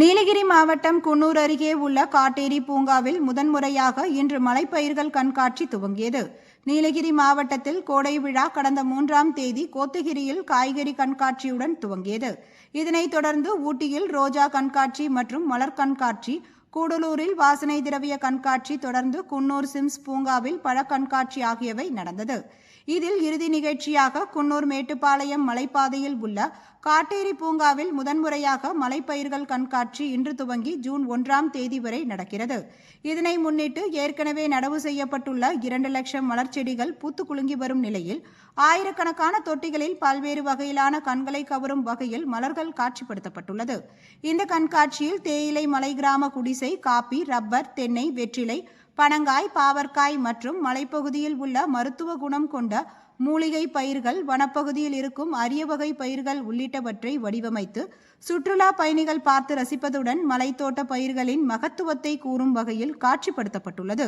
நீலகிரி மாவட்டம் குன்னூர் அருகே உள்ள காட்டேரி பூங்காவில் முதன்முறையாக இன்று மலைப்பயிர்கள் கண்காட்சி துவங்கியது. நீலகிரி மாவட்டத்தில் கோடை விழா கடந்த மூன்றாம் தேதி கோத்தகிரியில் காய்கறி கண்காட்சியுடன் துவங்கியது. இதனைத் தொடர்ந்து ஊட்டியில் ரோஜா கண்காட்சி மற்றும் மலர் கண்காட்சி கூடலூரில் வாசனை திரவிய கண்காட்சி தொடர்ந்து குன்னூர் சிம்ஸ் பூங்காவில் பழ கண்காட்சி ஆகியவை நடந்தது. இதில் இறுதி நிகழ்ச்சியாக குன்னூர் மேட்டுப்பாளையம் மலைப்பாதையில் உள்ள காட்டேரி பூங்காவில் முதன்முறையாக மலைப்பயிர்கள் கண்காட்சி இன்று துவங்கி ஜூன் ஒன்றாம் தேதி வரை நடக்கிறது. இதனை முன்னிட்டு ஏற்கனவே நடவு செய்யப்பட்டுள்ள இரண்டு லட்சம் மலர்ச்செடிகள் பூத்து குலுங்கி வரும் நிலையில் ஆயிரக்கணக்கான தொட்டிகளில் பல்வேறு வகையிலான கண்களை கவரும் வகையில் மலர்கள் காட்சிப்படுத்தப்பட்டுள்ளது. இந்த கண்காட்சியில் தேயிலை மலை கிராம குடிசை காப்பி ரப்பர் தென்னை வெற்றிலை பனங்காய் பாவற்காய் மற்றும் மலைப்பகுதியில் உள்ள மருத்துவ குணம் கொண்ட மூலிகை பயிர்கள் வனப்பகுதியில் இருக்கும் அரிய வகை பயிர்கள் உள்ளிட்டவற்றை வடிவமைத்து சுற்றுலா பயணிகள் பார்த்து ரசிப்பதுடன் மலைத்தோட்ட பயிர்களின் மகத்துவத்தை கூறும் வகையில் காட்சிப்படுத்தப்பட்டுள்ளது.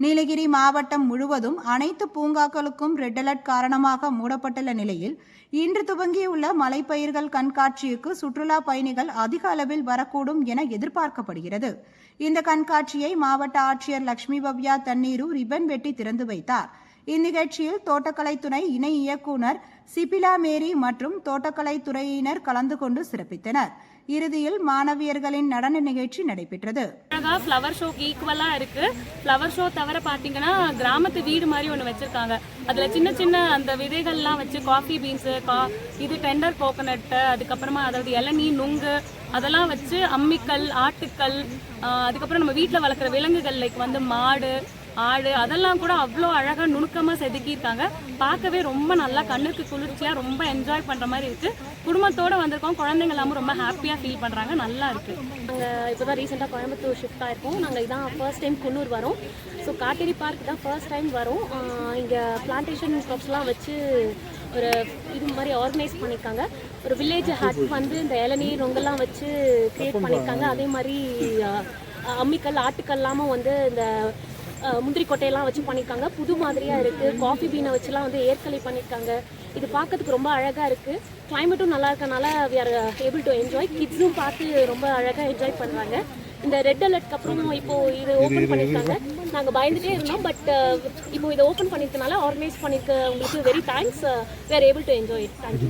நீலகிரி மாவட்டம் முழுவதும் அனைத்து பூங்காக்களுக்கும் ரெட் அலர்ட் காரணமாக மூடப்பட்டுள்ள நிலையில் இன்று துவங்கியுள்ள மலைப்பயிர்கள் கண்காட்சிக்கு சுற்றுலா பயணிகள் அதிக அளவில் வரக்கூடும் என எதிர்பார்க்கப்படுகிறது. இந்த கண்காட்சியை மாவட்ட ஆட்சியர் லட்சுமி பவ்யா தண்ணீரு ரிப்பன் வெட்டி திறந்து வைத்தார். இந்நிகழ்ச்சியில் தோட்டக்கலைத்துறை இணை இயக்குனர் சிபிலா மேரி மற்றும் தோட்டக்கலைத்துறையினர் கலந்து கொண்டு சிறப்பித்தனர். இறுதியில் மாணவியர்களின் நடன நிகழ்ச்சி நடைபெற்றது. அழகா ஃப்ளவர் ஷோக்கு ஈக்குவலா இருக்கு. ஃப்ளவர் ஷோ தவிர பாத்தீங்கன்னா கிராமத்து வீடு மாதிரி ஒன்று வச்சிருக்காங்க. அதுல சின்ன சின்ன அந்த விதைகள்லாம் வச்சு காஃபி பீன்ஸ் கா இது டெண்டர் கோகோனட் அதுக்கப்புறமா அதாவது இளநீ நுங்கு அதெல்லாம் வச்சு அம்மிக்கல் ஆட்டுக்கல் அதுக்கப்புறம் நம்ம வீட்டில் வளர்க்குற விலங்குகள் லைக் வந்து மாடு ஆடு அதெல்லாம் கூட அவ்வளோ அழகாக நுணுக்கமாக செதுக்கியிருக்காங்க. பார்க்கவே ரொம்ப நல்லா கண்ணுக்கு குளிர்ச்சியாக ரொம்ப என்ஜாய் பண்ணுற மாதிரி இருக்குது குடும்பத்தோடு வந்திருக்கோம். குழந்தைங்க எல்லாமே ரொம்ப ஹாப்பியாக ஃபீல் பண்ணுறாங்க நல்லா இருக்குது நாங்கள் இப்போ தான் ரீசெண்டாக கோயம்புத்தூர் ஷிஃப்ட் ஆயிருக்கோம். நாங்கள் இதான் ஃபர்ஸ்ட் டைம் குன்னூர் வரோம். ஸோ காட்டேரி பார்க் தான் ஃபர்ஸ்ட் டைம் வரோம். இங்கே பிளான்டேஷன் க்ராப்ஸ்லாம் வச்சு ஒரு இது மாதிரி ஆர்கனைஸ் பண்ணியிருக்காங்க. ஒரு வில்லேஜ் ஹட் வந்து இந்த இளநீ ரொங்கெல்லாம் வச்சு க்ரியேட் பண்ணியிருக்காங்க. அதே மாதிரி அம்மிக்கல் ஆட்டுக்கல்லாமல் வந்து இந்த முந்திரி கொட்டையெல்லாம் வச்சு பண்ணியிருக்காங்க புது மாதிரியாக இருக்குது காஃபி பீனை வச்சுலாம் வந்து ஏற்கலை பண்ணியிருக்காங்க இது பார்க்கறதுக்கு ரொம்ப அழகாக இருக்குது கிளைமேட்டும் நல்லா இருக்கனால we are able to enjoy கிட்ஸும் பார்த்து ரொம்ப அழகாக என்ஜாய் பண்ணுறாங்க இந்த ரெட் அலர்ட்க்கு அப்புறம் இப்போ இது ஓப்பன் பண்ணியிருக்காங்க நாங்கள் பயந்துட்டே இருந்தோம். பட் இப்போ இதை ஓப்பன் பண்ணியிருக்கனால ஆர்கனைஸ் பண்ணியிருக்க உங்களுக்கு very thanks we are able to enjoy it thank you